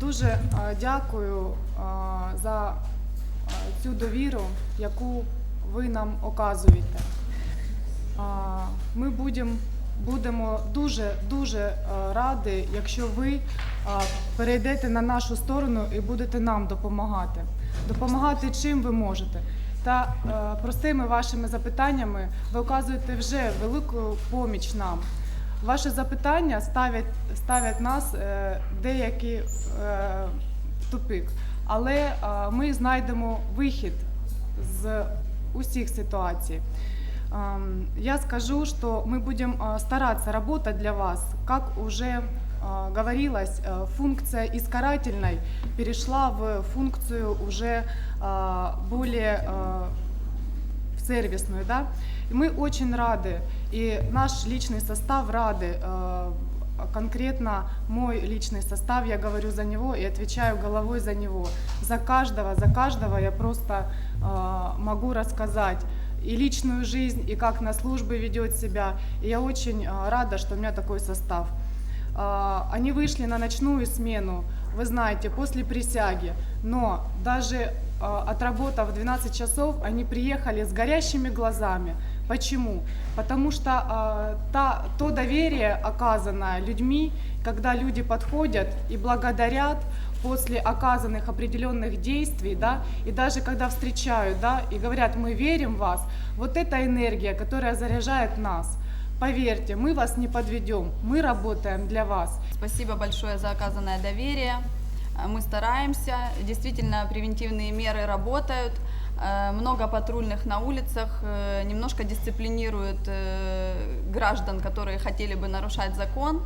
Дуже е, дякую е, за е, цю довіру, яку ви нам оказуєте. Ми будемо, будемо дуже дуже раді, якщо ви перейдете на нашу сторону і будете нам допомагати. Допомагати чим ви можете. Та простими вашими запитаннями ви оказуєте вже велику поміч нам. Ваші запитання ставлять, ставлять нас е, деякі е, тупик, але е, ми знайдемо вихід з усіх ситуацій. Ам, Я скажу, что мы будем а, стараться работать для вас. Как уже а, говорилось, функция из карательной перешла в функцию уже более сервисную, да. И мы очень рады, и наш личный состав рады, э, конкретно мой личный состав, я говорю за него и отвечаю головой за него. За каждого, за каждого я просто э, могу рассказать и личную жизнь, и как на службе ведет себя. И я очень э, рада, что у меня такой состав. Они вышли на ночную смену, вы знаете, после присяги, но даже а, отработав 12 часов, они приехали с горящими глазами. Почему? Потому что а, та, то доверие, оказанное людьми, когда люди подходят и благодарят после оказанных определенных действий, да, и даже когда встречают, да, и говорят, мы верим в вас, вот эта энергия, которая заряжает нас. Поверьте, мы вас не подведем, мы работаем для вас. Спасибо большое за оказанное доверие. Э, Мы стараемся. Действительно, превентивные меры работают. Э, Много патрульных на улицах э, немножко дисциплинируют граждан, которые хотели бы нарушать закон.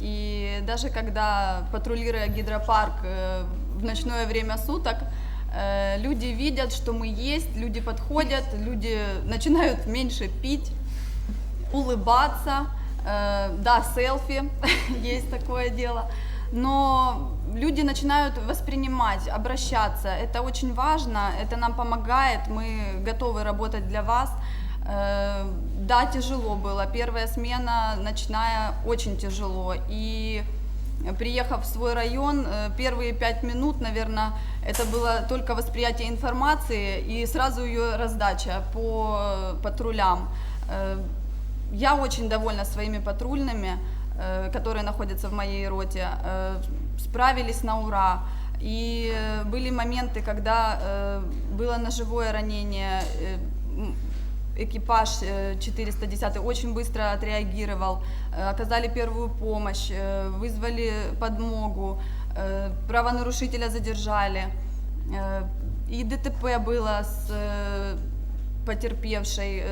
И даже когда патрулируя гидропарк в ночное время суток, люди видят, что мы есть, люди подходят, люди начинают меньше пить, улыбаться, э, да, селфи, есть такое дело, но люди начинают воспринимать, обращаться, это очень важно, это нам помогает, мы готовы работать для вас. Э, Да, тяжело было, первая смена ночная очень тяжело, и приехав в свой район, э, первые пять минут, наверное, это было только восприятие информации и сразу ее раздача по э, патрулям. Я очень довольна своими патрульными, э, которые находятся в моей роте. Э, Справились на ура. И э, были моменты, когда было ножевое ранение, экипаж э, 410 очень быстро отреагировал, оказали первую помощь, вызвали подмогу, правонарушителя задержали. И ДТП было с потерпевшей,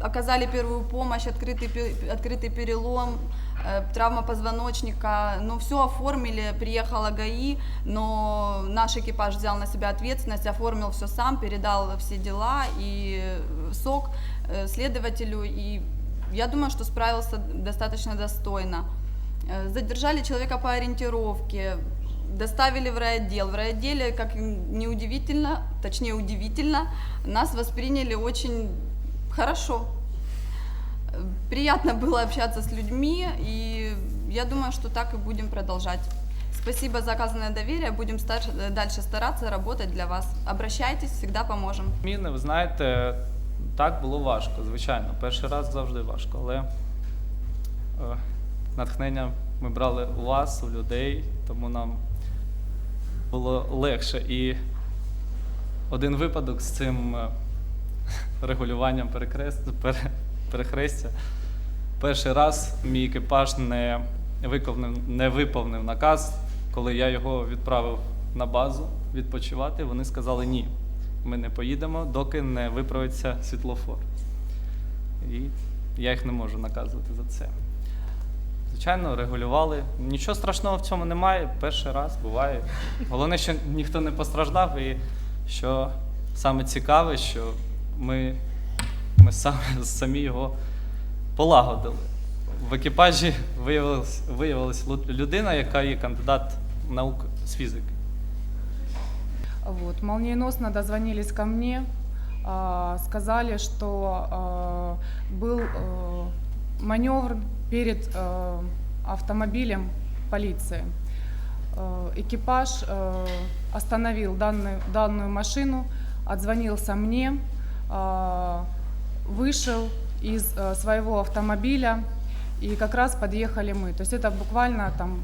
оказали первую помощь, открытый, открытый перелом, э, травма позвоночника, ну все оформили, приехала ГАИ, но наш экипаж взял на себя ответственность, оформил все сам, передал все дела и э, СОК э, следователю, и я думаю, что справился достаточно достойно. Задержали человека по ориентировке, доставили в райотдел. В райотделе, как ни удивительно, точнее удивительно, нас восприняли очень хорошо. Э, Приятно было общаться с людьми, и я думаю, что так и будем продолжать. Спасибо за оказанное доверие, будем стар- э, дальше стараться работать для вас. Обращайтесь, всегда поможем. Зміни, ви знаєте, так було важко, звичайно. Перший раз завжди важко, але е, натхнення ми брали у вас, у людей, тому нам було легше. І один випадок з цим е, регулюванням перехрестя. Перший раз мій екіпаж не виконав, не виповнив наказ, коли я його відправив на базу відпочивати. Вони сказали ні, ми не поїдемо, доки не виправиться світлофор. І я їх не можу наказувати за це. Звичайно, регулювали. Нічого страшного в цьому немає. Перший раз буває. Головне, що ніхто не постраждав, і що саме цікаве, що ми, ми саме, самі його полагодили. В екіпажі виявилась, виявилась лу- людина, яка є кандидат наук з фізики. Вот, молниеносно дозвонились ко мне, а, сказали, что а, был э, маневр перед э, автомобилем полиции. э, экипаж э, остановил данную, данную машину, отзвонился мне, э, Вышел из э, своего автомобиля, и как раз подъехали мы. То есть это буквально там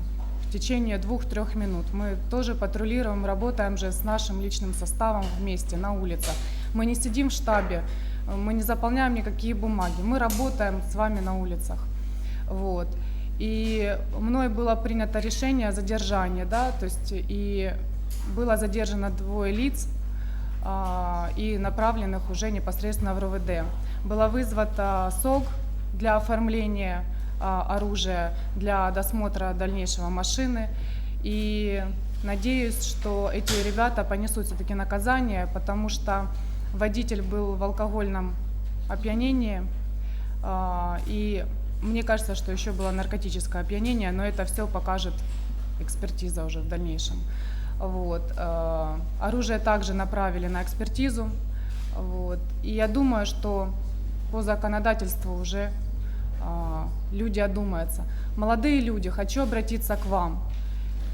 в течение двух-трех минут. Мы тоже патрулируем, работаем же с нашим личным составом вместе на улицах. Мы не сидим в штабе, мы не заполняем никакие бумаги. Мы работаем с вами на улицах. Вот. И мной было принято решение о задержании, да, то есть и было задержано двое лиц а, и направленных уже непосредственно в РОВД. Была вызвата СОГ для оформления а, оружия, для досмотра дальнейшего машины. И надеюсь, что эти ребята понесут все-таки наказание, потому что водитель был в алкогольном опьянении. а, И мне кажется, что еще было наркотическое опьянение, но это все покажет экспертиза уже в дальнейшем. Вот. э, Оружие также направили на экспертизу. Вот. И я думаю, что по законодательству уже а, люди одумаются. Молодые люди, хочу обратиться к вам.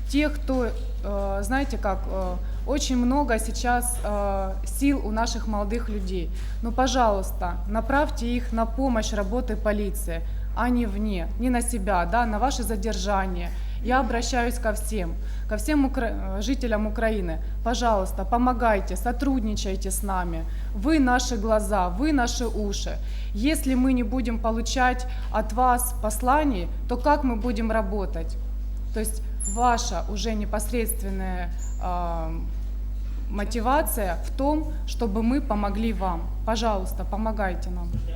Те, кто, э, знаете как, э, очень много сейчас э, сил у наших молодых людей. Ну, пожалуйста, направьте их на помощь работы полиции, а не вне, не на себя, да, на ваши задержания. Я обращаюсь ко всем, ко всем укра- э, жителям Украины. Пожалуйста, помогайте, сотрудничайте с нами. Вы наши глаза, вы наши уши. Если мы не будем получать от вас посланий, то как мы будем работать? То есть ваша уже непосредственная а, мотивация в том, чтобы мы помогли вам. Пожалуйста, помогайте нам.